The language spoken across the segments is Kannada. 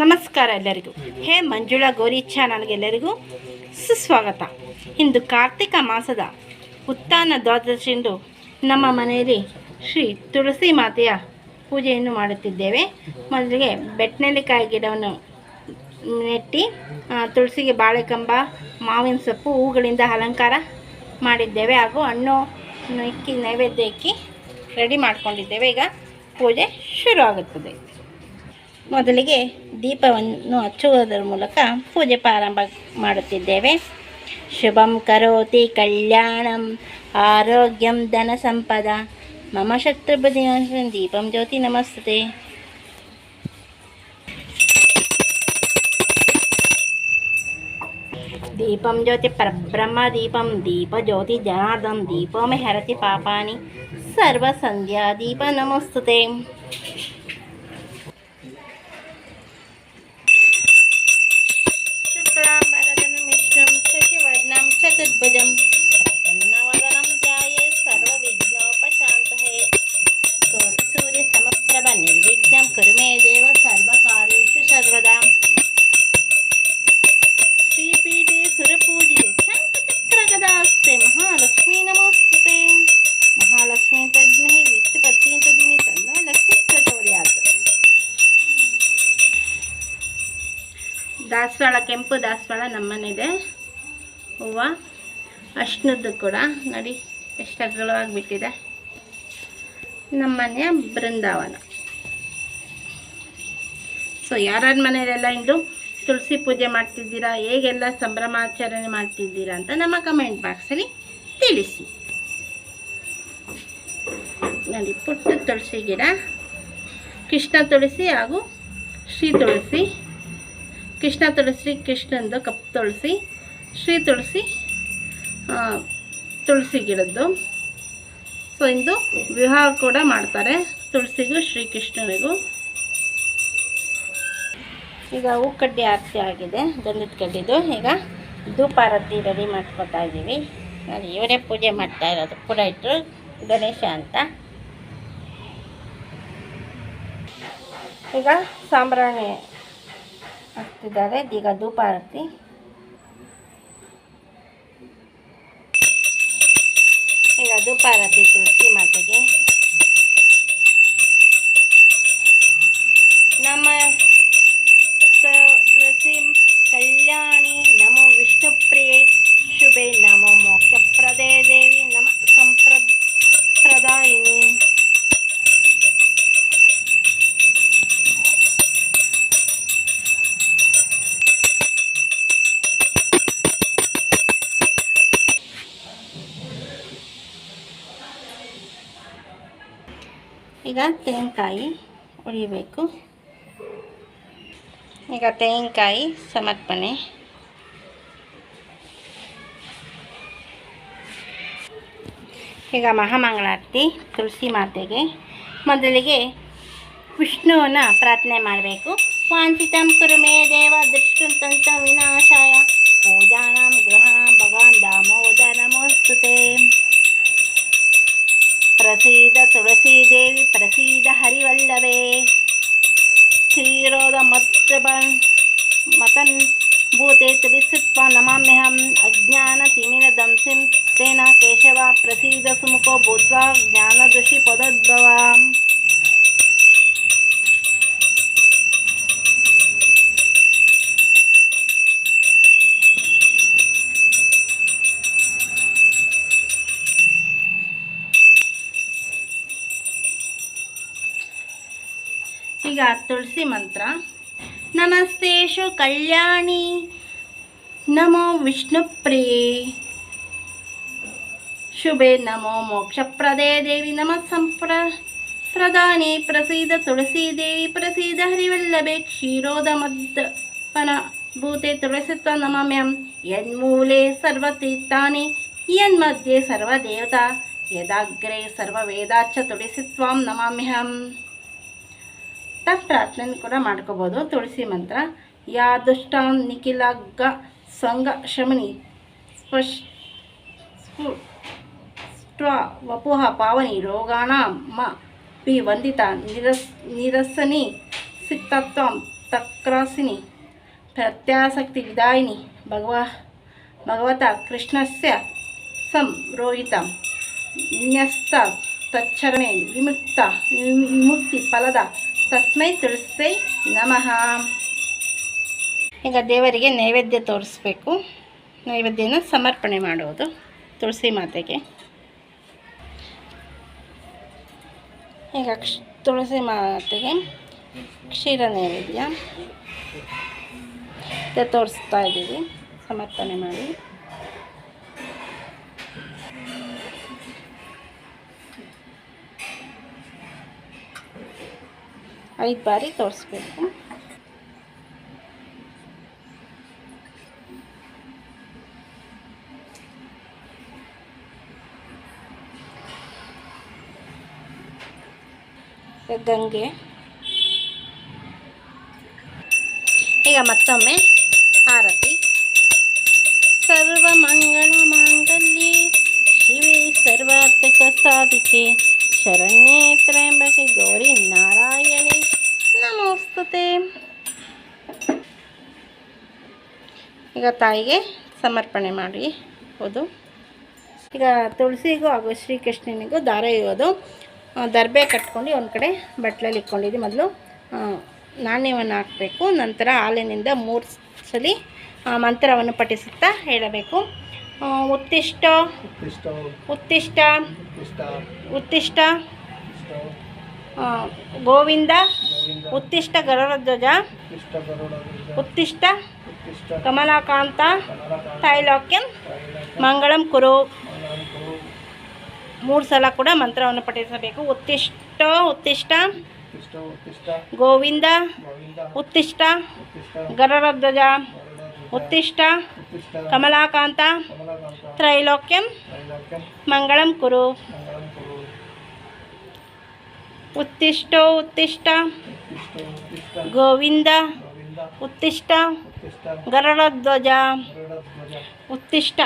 ನಮಸ್ಕಾರ ಎಲ್ಲರಿಗೂ. ಹೇ ಮಂಜುಳಾ ಗೌರಿ ಚಾನಲ್ಗೆಲ್ಲರಿಗೂ ಸುಸ್ವಾಗತ. ಇಂದು ಕಾರ್ತಿಕ ಮಾಸದ ಉತ್ಥಾನ ದ್ವಾದಶಿಂದು ನಮ್ಮ ಮನೆಯಲ್ಲಿ ಶ್ರೀ ತುಳಸಿ ಮಾತೆಯ ಪೂಜೆಯನ್ನು ಮಾಡುತ್ತಿದ್ದೇವೆ. ಮೊದಲಿಗೆ ಬೆಟ್ಟನೆಲ್ಲಿಕಾಯಿ ಗಿಡವನ್ನು ನೆಟ್ಟಿ ತುಳಸಿಗೆ ಬಾಳೆಕಂಬ, ಮಾವಿನ ಸೊಪ್ಪು, ಹೂಗಳಿಂದ ಅಲಂಕಾರ ಮಾಡಿದ್ದೇವೆ. ಹಾಗೂ ಹಣ್ಣು ಇಕ್ಕಿ ನೈವೇದ್ಯ ಇಕ್ಕಿ ರೆಡಿ ಮಾಡಿಕೊಂಡಿದ್ದೇವೆ. ಈಗ ಪೂಜೆ ಶುರು ಆಗುತ್ತದೆ ಮೊದಲಿಗೆ ದೀಪವನ್ನು ಹಚ್ಚುವುದರ ಮೂಲಕ ಪೂಜೆ ಪ್ರಾರಂಭ ಮಾಡುತ್ತಿದ್ದೇವೆ ಶುಭಂ ಕರೋತಿ ಕಲ್ಯಾಣಂ ಆರೋಗ್ಯಂ ಧನ ಸಂಪದ ಮಮ ಶತ್ರುಬುದ್ಧಿ ದೀಪಂ ಜ್ಯೋತಿ ನಮಸ್ತೆ ದೀಪಂ ಜ್ಯೋತಿ ಪರಬ್ರಹ್ಮ ದೀಪಂ ದೀಪ ಜ್ಯೋತಿ ಜನಾರ್ದನ್ ದೀಪೋ ಮೇ ಹರತಿ ಪಾಪಾನಿ ಸರ್ವ चतुर्भुजं प्रसन्नवदनं ध्याये सर्वविघ्नोपशान्तये कोटिसूर्यसमप्रभ निर्विघ्नं कुरु मे देव सर्वकार्येषु सर्वदा श्रीपीठे सुरपूजिते शङ्खचक्रगदास्ते महालक्ष्मी नमोस्तुते महालक्ष्मी तद्महि वित्तपत्नी तदिमि तन्नो लक्ष्मी प्रचोदयात् ದಾಸವಾಳ ಕೆಂಪು ದಾಸವಾಳ ನಮ್ಮನೇದೆ ಹೂವು ಅಷ್ಟನದ್ದು ಕೂಡ ನೋಡಿ ಎಷ್ಟು ಅಗಲವಾಗಿ ಬಿಟ್ಟಿದೆ ನಮ್ಮನೆಯ ಬೃಂದಾವನ. ಸೊ ಯಾರ್ಯಾರ ಮನೆಯಲ್ಲೆಲ್ಲ ಇಂದು ತುಳಸಿ ಪೂಜೆ ಮಾಡ್ತಿದ್ದೀರಾ, ಹೇಗೆಲ್ಲ ಸಂಭ್ರಮಾಚರಣೆ ಮಾಡ್ತಿದ್ದೀರಾ ಅಂತ ನಮ್ಮ ಕಮೆಂಟ್ ಬಾಕ್ಸಲ್ಲಿ ತಿಳಿಸಿ. ನೋಡಿ, ಪುಟ್ಟ ತುಳಸಿ ಗಿಡ, ಕೃಷ್ಣ ತುಳಸಿ ಹಾಗೂ ಶ್ರೀ ತುಳಸಿ. ಕೃಷ್ಣ ತುಳಸಿ, ಕೃಷ್ಣಂದು ಕಪ್ಪು ತುಳಸಿ, ಶ್ರೀ ತುಳಸಿ ತುಳಸಿ ಗಿಡದ್ದು. ಸೊ ಇಂದು ವಿವಾಹ ಕೂಡ ಮಾಡ್ತಾರೆ ತುಳಸಿಗೂ, ಶ್ರೀಕೃಷ್ಣನಿಗೂ. ಈಗ ಹೂ ಕಡ್ಡಿ ಆರತಿ ಆಗಿದೆ, ಗಂಧದ ಕಡ್ಡಿದು. ಈಗ ಧೂಪಾರತಿ ರೆಡಿ ಮಾಡ್ಕೊತಾ ಇದ್ದೀವಿ. ನಾನು ಇವರೇ ಪೂಜೆ ಮಾಡ್ತಾ ಇರೋದು. ಕೂಡ ಇಟ್ಟರು ಗಣೇಶ ಅಂತ. ಈಗ ಸಾಂಬ್ರಾಣಿ ಹಾಕ್ತಿದ್ದಾರೆ. ಈಗ ಧೂಪ ಈಗ ಅದು ಪಾರತಿ ತುಳಸಿ ಮಾತೆಗೆ ನಮ್ಮ ತುಳಸಿ ಕಲ್ಯಾಣಿ ನಮೋ ವಿಷ್ಣುಪ್ರಿಯೆ ಶುಭೆ ನಮೋ ಮೋಕ್ಷಪ್ರದೇ ದೇವಿ ತೆಂಗಿನಕಾಯಿ ಉಳಿಬೇಕು ಈಗ ತೆಂಗಿನಕಾಯಿ ಸಮರ್ಪಣೆ. ಈಗ ಮಹಾಮಂಗಳಾರತಿ ತುಳಸಿ ಮಾತೆಗೆ ಮೊದಲಿಗೆ ವಿಷ್ಣುವನ್ನ ಪ್ರಾರ್ಥನೆ ಮಾಡಬೇಕು. ವಾಂಚಿತಂ ಕುರುಮೇ ದೇವ ದೃಷ್ಟಂತ ವಿನಾಶಾಯ. ಪೂಜಾನಾಂ ಗೃಹಾಂ ಭಗವಾನ್ ದಾಮೋದರ ಪ್ರಸೀದ ತುಳಸಿ ದೇವಿ ಪ್ರಸೀದ ಹರಿವಲ್ಲವೇ ಕ್ಷೀರೋದ ಮತ್ತ ಮತನ್ ಭೂತೆ ತುಳಿಸಿತ್ವ ನಮಾಮ್ಯಹಂ ಅಜ್ಞಾನ ತಿಮಿರ ತುಳಸಿ ಮಂತ್ರ ನಮಸ್ತೇಶು ಕಲ್ಯಾಣಿ ನಮೋ ವಿಷ್ಣುಪ್ರಿಯೆ ಶುಭೆ ನಮೋ ಮೋಕ್ಷಪ್ರದೇ ದೇವಿ ನಮಃ ಸಂಪ್ರ ಪ್ರಧಾನಿ ಪ್ರಸೀದ ತುಳಸಿ ದೇವಿ ಪ್ರಸೀದ ಹರಿವಲ್ಲಭೆ ಕ್ಷೀರೋದ ಮದ್ದಪನ ಭೂತೆ ತುಳಸಿತ್ವ ನಮಾಮ್ಯಂ ಯನ್ಮೂಲೆ ಸರ್ವತೀರ್ಥಾನಿ ಯನ್ಮಧ್ಯೆ ಸರ್ವದೇವತಾ ಯದಾಗ್ರೆ ಸರ್ವವೇದಾಚ ತುಳಸಿತ್ವಾಂ ನಮಾಮ್ಯಹಂ ಅಂತ ಪ್ರಾರ್ಥನೆ ಕೂಡ ಮಾಡ್ಕೋಬೋದು. ತುಳಸಿ ಮಂತ್ರ. ಯಾದುಷ್ಟಾ ನಿಖಿಲ ನಿಖಿಲಗ್ಗ ಸಂಗ ಶಮನಿ ಸ್ಪಶ್ ಸ್ಟ್ವ ವಪುಹ ಪಾವನಿ ರೋಗಾಣ ಮ ಪಿ ವಂದಿತ ನಿರಸ್ ನಿರಸನಿ ಸಿಕ್ತತ್ವ ತಕ್ರಾಸಿನಿ ಪ್ರತ್ಯಾಸಕ್ತಿ ವಿದಾಯಿನಿ ಭಗವ ಭಗವತ ಕೃಷ್ಣಸ್ಯ ಸಂರೋಹಿತ ನ್ಯಸ್ತ ತಚ್ಚರಣೆ ವಿಮುಕ್ತ ವಿಮುಕ್ತಿ ಫಲದ ತಸ್ಮೈ ತುಳಸೈ ನಮಃ. ಈಗ ದೇವರಿಗೆ ನೈವೇದ್ಯ ತೋರಿಸ್ಬೇಕು. ನೈವೇದ್ಯನ ಸಮರ್ಪಣೆ ಮಾಡುವುದು ತುಳಸಿ ಮಾತೆಗೆ. ಈಗ ತುಳಸಿ ಮಾತೆಗೆ ಕ್ಷೀರ ನೈವೇದ್ಯ. ತೋರಿಸ್ತಾ ಇದ್ದೀವಿ, ಸಮರ್ಪಣೆ ಮಾಡಿ. ಐದು ಬಾರಿ ತೋರಿಸ್ಬೇಕು ಗಂಗೆ ಈಗ ಮತ್ತೊಮ್ಮೆ ಆರತಿ ಸರ್ವಮಂಗಳ ಮಾಂಗಲ್ಯೆ ಶಿವೆ ಸರ್ವಾರ್ಥಕ ಸಾಧಿಕೆ ಶರಣ್ಯೇ ತ್ರ್ಯಂಬಕೆ ಗೌರಿ ನಾರಾಯಣಿ ನಮೋಸ್ತುತೆ. ಈಗ ತಾಯಿಗೆ ಸಮರ್ಪಣೆ ಮಾಡಿ ಹೌದು ಈಗ ತುಳಸಿಗೂ ಹಾಗೂ ಶ್ರೀಕೃಷ್ಣನಿಗೂ ದಾರ ಇರೋದು. ದರ್ಬೆ ಕಟ್ಕೊಂಡು ಒಂದು ಕಡೆ ಬಟ್ಲಲ್ಲಿ ಇಟ್ಕೊಂಡಿದ್ದೆ ಮೊದಲು. ನಾಣ್ಯವನ್ನು ಹಾಕಬೇಕು, ನಂತರ ಹಾಲಿನಿಂದ ಮೂರು ಸಲ ಮಂತ್ರವನ್ನು ಪಠಿಸುತ್ತಾ ಹೇಳಬೇಕು. ಉತ್ತಿಷ್ಟ. ಉತ್ತಿಷ್ಟ. ಉತ್ತಿಷ್ಟ. ಗೋವಿಂದ. ಉತ್ತಿಷ್ಟ ಗರುಡಧ್ವಜ. ಉತ್ತಿಷ್ಟ ಕಮಲಾಕಾಂತ. ತೈಲೋಕ್ಯಂ. ಮಂಗಳಂ ಕುರು. ಮೂರು ಸಲ ಕೂಡ ಮಂತ್ರವನ್ನು ಪಠಿಸಬೇಕು. ಉತ್ತಿಷ್ಟ ಉತ್ತಿಷ್ಟ. ಗೋವಿಂದ. ಉತ್ತಿಷ್ಟ. ಗರುಡಧ್ವಜ. ಉತ್ತಿಷ್ಟ, ಕಮಲಾಕಾಂತ, ತ್ರೈಲೋಕ್ಯಂ, ಮಂಗಳಂ ಕುರು. ಉತ್ತಿಷ್ಟೋ ಉತ್ತಿಷ್ಟ, ಗೋವಿಂದ. ಉತ್ತಿಷ್ಟ ಗರಳಧ್ವಜ ಉತ್ತಿಷ್ಟ,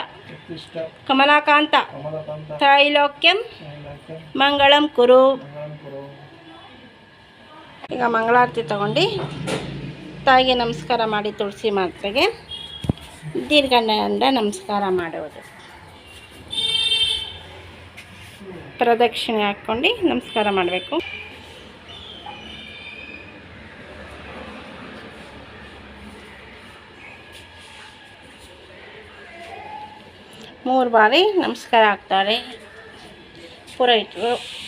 ಕಮಲಾಕಾಂತ, ತ್ರೈಲೋಕ್ಯಂ, ಮಂಗಳಂ ಕುರು. ಈಗ ಮಂಗಳಾರತಿ ತಗೊಂಡು ತಾಯಿಗೆ ನಮಸ್ಕಾರ ಮಾಡಿ ತುಳಸಿ ಮಾತ್ರೆಗೆ. ದೀರ್ಘಂಡ ನಮಸ್ಕಾರ ಮಾಡುವುದು. ಪ್ರದಕ್ಷಿಣೆ ಹಾಕ್ಕೊಂಡು ನಮಸ್ಕಾರ ಮಾಡಬೇಕು. ಮೂರು ಬಾರಿ ನಮಸ್ಕಾರ ಹಾಕ್ತಾರೆ ಪುರೋಹಿತರು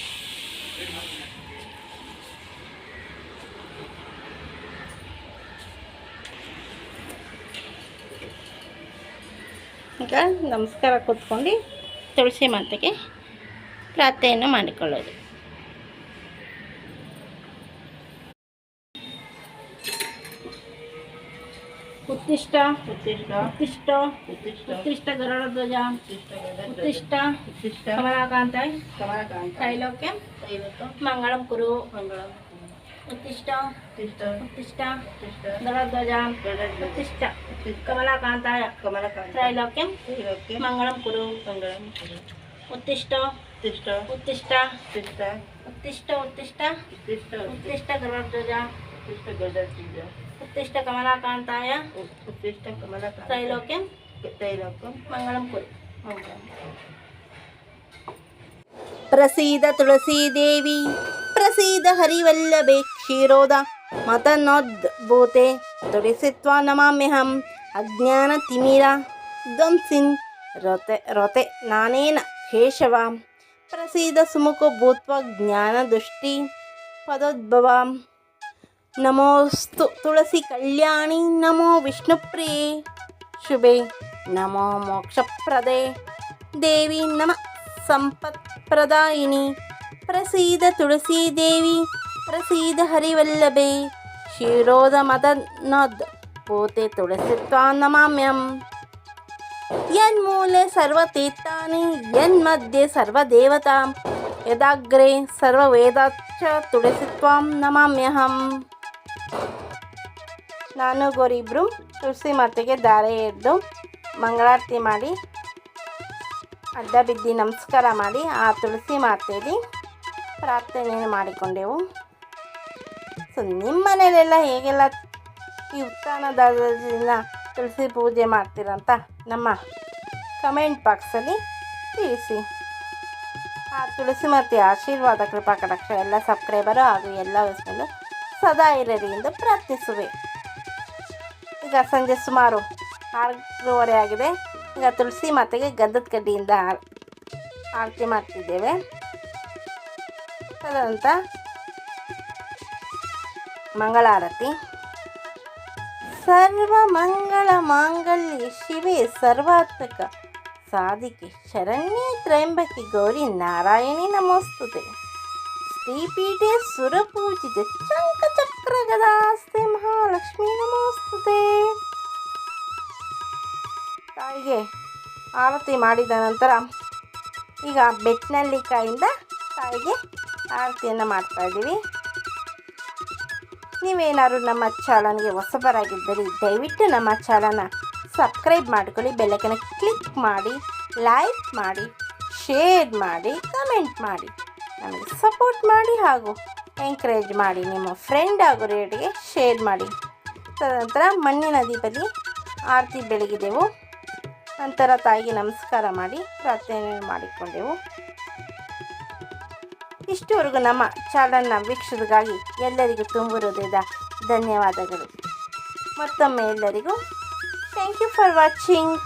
ಈಗ ನಮಸ್ಕಾರ ಕೂತ್ಕೊಂಡು ತುಳಸಿ ಮಾತೆಗೆ ಪ್ರಾರ್ಥನೆಯನ್ನು ಮಾಡಿಕೊಳ್ಳೋದು. ಉತ್ತಿಷ್ಟ ಉತ್ತಿಷ್ಟ ಉತ್ತಿಷ್ಟ ಉತ್ತಿಷ್ಟ ಉತ್ತಿಷ್ಟ ಗರುಡಧ್ವಜ ಉತ್ತಿಷ್ಟ ಉತ್ತಿಷ್ಟ ಕಮಲಾಕಾಂತ ಕಮಲಕಾಂತ ತ್ರೈಲೋಕ್ಯ ತ್ರೈಲೋಕ್ಯ ಮಂಗಳಂ ಕುರು. ಮಂಗಳಂ ಉತ್ತಿಷ್ಟ ಉತ್ತಿಷ್ಟ ಉತ್ತಿಷ್ಟ ಉತ್ತಿಷ್ಟ ಗರುಡಧ್ವಜ ಗರುಡಧ್ವಜ ಉತ್ತಿಷ್ಟ ಉತ್ತಿಷ್ಟ ಕಮಲಾಕಾಂತ ಕಮಲಕಾಂತ ತ್ರೈಲೋಕ್ಯ ತ್ರೈಲೋಕ್ಯ ಮಂಗಳಂ ಕುರು ಮಂಗಳಂ ಕುರು ಉತ್ತಿಷ್ಟ ಉತ್ತಿಷ್ಟ ಉತ್ತಿಷ್ಟ ಉತ್ತಿಷ್ಟ ಉತ್ತಿಷ್ಟ ಉತ್ತಿಷ್ಟ ಉತ್ತಿಷ್ಟ ಉತ್ತಿಷ್ಟ ಗರುಡಧ್ವಜ ಉತ್ತಿಷ್ಟ ಗರುಡಧ್ವಜ ಉತ್ತಿಷ್ಟ ಕಮಲಾಕಾಂತಾಯ ಉತ್ತಿಷ್ಟ ಕಮಲಕಾಂತ ತ್ರೈಲೋಕ್ಯ ತ್ರೈಲೋಕ್ಯಂ ಮಂಗಳಂ ಪ್ರಸೀದ ಹರಿವಲ್ಲಭೆ ಕ್ಷೀರೋದ ಮತನೋದ್ಭೂತೆ ತೊಡಿಸಿತ್ವ ನಮಾಮ್ಯಹಂ ಅಜ್ಞಾನ ತಿಮಿರ ಧ್ವಂಸಿನ್ ರೊತೆ ರೊತೆ ನಾನೇನ ಕೇಶವ ಪ್ರಸೀದ ಸುಮುಖ ಭೂತ್ವ ಜ್ಞಾನ ದೃಷ್ಟಿ ಪದೋದ್ಭವ. ನಮೋಸ್ತು ತುಳಸಿ ಕಲ್ಯಾಣಿ, ನಮೋ ವಿಷ್ಣುಪ್ರಿಯೇ ಶುಭೆ. ನಮೋ ಮೋಕ್ಷಪ್ರದೆ. ದೇವಿ ನಮ ಸಂಪತ್ಪ್ರದಾಯಿನಿ. ಪ್ರಸೀದ ತುಳಸಿ ದೇವಿ ಪ್ರಸೀದ ಹರಿವಲ್ಲಭೆ ಶಿರೋದ ಮದನದ್, ಪೂತೆ ತುಳಸಿತ್ವಾ ನಮಾಮ್ಯಂ ಯನ್ಮೂಲೆ ಸರ್ವತೀರ್ಥಾನಿ ಯನ್ಮಧ್ಯೆ ಸರ್ವದೇವತಾಂ, ಯದಾಗ್ರೆ ಸರ್ವವೇದಾಚ್ಚ ತುಳಸಿತ್ವಾಂ ನಮಾಮ್ಯಹಂ. ನಾನು ಗೋರಿಬ್ರು ತುಳಸಿ ಮಾತೆಗೆ ದಾರೆ ಎದ್ದು ಮಂಗಳಾರತಿ ಮಾಡಿ, ಅಡ್ಡ ಬಿದ್ದು ನಮಸ್ಕಾರ ಮಾಡಿ ಆ ತುಳಸಿ ಮಾತೆಯಲ್ಲಿ ಪ್ರಾರ್ಥನೆಯನ್ನು ಮಾಡಿಕೊಂಡೆವು. ಸೊ ನಿಮ್ಮ ಮನೇಲೆಲ್ಲ ಹೇಗೆಲ್ಲ ಈ ಉತ್ಥಾನದಿಂದ ತುಳಸಿ ಪೂಜೆ ಮಾಡ್ತೀರಂತ ನಮ್ಮ ಕಮೆಂಟ್ ಬಾಕ್ಸಲ್ಲಿ ತಿಳಿಸಿ. ಆ ತುಳಸಿ ಮತ್ತು ಆಶೀರ್ವಾದ, ಕೃಪಾ, ಕಟಾಕ್ಷ ಎಲ್ಲ ಸಬ್ಸ್ಕ್ರೈಬರು ಹಾಗೂ ಎಲ್ಲ ವಯಸ್ಸಲ್ಲೂ ಸದಾ ಇರಲಿ ಎಂದು ಪ್ರಾರ್ಥಿಸುವೆ. ಈಗ ಸಂಜೆ ಸುಮಾರು ಆರೂವರೆ ಆಗಿದೆ. ಈಗ ತುಳಸಿ ಮಾತೆಗೆ ಗದ್ದದ ಕಡ್ಡಿಯಿಂದ ಆರ್- ಆರತಿ ಮಾಡ್ತಿದ್ದೇವೆ. ತದನಂತರ ಮಂಗಳಾರತಿ. ಸರ್ವ ಮಂಗಳ ಮಾಂಗಲ್ಯ ಶಿವೆ ಸರ್ವಾತ್ಮಕ ಸಾಧಿಕೆ, ಶರಣ್ಯ ತ್ರಯಂಬಕಿ ಗೌರಿ ನಾರಾಯಣಿ ನಮೋಸ್ತುತೆ. ಶ್ರೀಪೀಠೆ ಸುರಪೂಜಿತ ಚಂಕಚಕ್ರ ಗದಾಸ್ತೆ ಮಹಾಲಕ್ಷ್ಮಿ ನಮೋಸ್ತುತೆ. ತಾಯಿಗೆ ಆರತಿ ಮಾಡಿದ ನಂತರ ಈಗ ಬೆಟ್ಟನಲ್ಲಿಕಾಯಿಂದ ತಾಯಿಗೆ ಆರತಿಯನ್ನು ಮಾಡ್ತಾ ಇದ್ದೀವಿ. ನೀವೇನಾದ್ರು ನಮ್ಮ ಚಾನಲ್ಗೆ ಹೊಸಬರಾಗಿದ್ದರೆ ದಯವಿಟ್ಟು ನಮ್ಮ ಚಾನಲ್ನ ಸಬ್ಸ್ಕ್ರೈಬ್ ಮಾಡ್ಕೊಳ್ಳಿ ಬೆಲ್ಲಕ್ಕನ್ನು ಕ್ಲಿಕ್ ಮಾಡಿ, ಲೈಕ್ ಮಾಡಿ, ಶೇರ್ ಮಾಡಿ, ಕಮೆಂಟ್ ಮಾಡಿ. ನಮಗೆ ಸಪೋರ್ಟ್ ಮಾಡಿ ಹಾಗೂ ಎಂಕರೇಜ್ ಮಾಡಿ, ನಿಮ್ಮ ಫ್ರೆಂಡ್ ಹಾಗೂ ರೇಟ್ಗೆ ಶೇರ್ ಮಾಡಿ. ತದನಂತರ ಮಣ್ಣಿನ ದೀಪದಲ್ಲಿ ಆರತಿ ಬೆಳಗಿದೆವು. ನಂತರ ತಾಯಿಗೆ ನಮಸ್ಕಾರ ಮಾಡಿ ಪ್ರಾರ್ಥನೆ ಮಾಡಿಕೊಂಡೆವು. ಇಷ್ಟುವರೆಗೂ ನಮ್ಮ ಚಾನಲ್ನ ವೀಕ್ಷಣೆಗಾಗಿ ಎಲ್ಲರಿಗೂ ತುಂಬ ಧನ್ಯವಾದಗಳು. ಮತ್ತೊಮ್ಮೆ ಎಲ್ಲರಿಗೂ ಥ್ಯಾಂಕ್ ಯು ಫಾರ್ ವಾಚಿಂಗ್